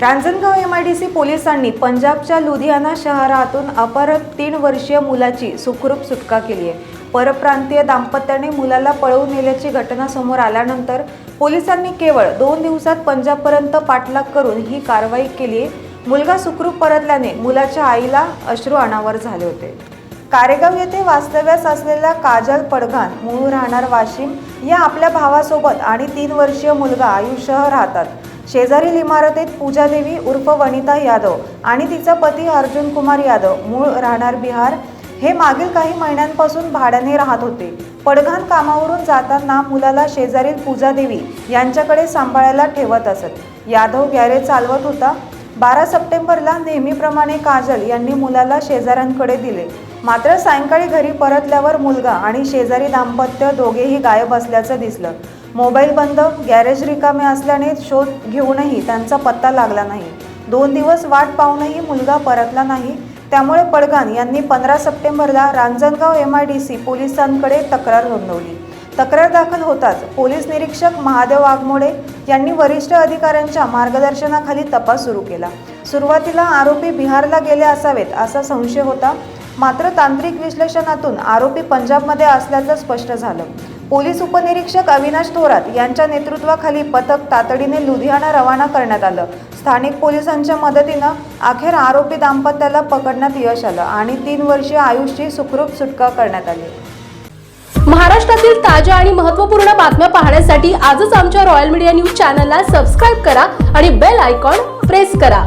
Ranjangaon M I D C पोलिसांनी पंजाबच्या लुधियाना शहरातून अपहृत तीन वर्षीय मुलाची सुखरूप सुटका केली आहे. परप्रांतीय दाम्पत्याने मुलाला पळवून नेल्याची घटना समोर आल्यानंतर पोलिसांनी केवळ दोन दिवसात पंजाबपर्यंत पाठलाग करून ही कारवाई केली आहे. मुलगा सुखरूप परतल्याने मुलाच्या आईला अश्रू अनावर झाले होते. कारेगाव येथे वास्तव्यास असलेल्या काजल पडघान मूळ राहणार वाशिम या आपल्या भावासोबत आणि तीन वर्षीय मुलगा आयुष्य राहतात. शेजारील इमारतीत पूजा देवी उर्फ वनिता यादव आणि तिचा पती अर्जुन कुमार यादव मूळ राहणार बिहार हे मागील काही महिन्यांपासून भाड्याने राहत होते. पडघान कामावरून जाताना मुलाला शेजारील पूजा देवी यांच्याकडे सांभाळायला ठेवत असत. यादव गॅरेज चालवत होता. बारा सप्टेंबरला नेहमीप्रमाणे काजल यांनी मुलाला शेजाऱ्यांकडे दिले. मात्र सायंकाळी घरी परतल्यावर मुलगा आणि शेजारी दाम्पत्य दोघेही गायब असल्याचं दिसलं. मोबाईल बंद गॅरेज रिकामे असल्याने शोध घेऊनही त्यांचा पत्ता लागला नाही. दोन दिवस वाट पाहूनही मुलगा परतला नाही. त्यामुळे पडगान यांनी पंधरा सप्टेंबरला Ranjangaon M I D C पोलिसांकडे तक्रार नोंदवली. तक्रार दाखल होताच पोलीस निरीक्षक महादेव वाघमोडे यांनी वरिष्ठ अधिकाऱ्यांच्या मार्गदर्शनाखाली तपास सुरू केला. सुरुवातीला आरोपी बिहारला गेले असावेत असा संशय होता. मात्र तांत्रिक विश्लेषणातून आरोपी पंजाबमध्ये असल्याचं स्पष्ट झालं. पोलीस उपनिरीक्षक अविनाश थोरात यांच्या नेतृत्वाखाली पथक तातडीने लुधियाना रवाना करण्यात आलं. स्थानिक पोलिसांच्या मदतीनं अखेर आरोपी दाम्पत्याला पकडण्यात यश आलं आणि तीन वर्षीय आयुषची सुखरूप सुटका करण्यात आली. महाराष्ट्रातील ताज्या आणि महत्त्वपूर्ण बातम्या पाहण्यासाठी आजच आमच्या रॉयल मीडिया न्यूज चॅनलला सबस्क्राईब करा आणि बेल आयकॉन प्रेस करा.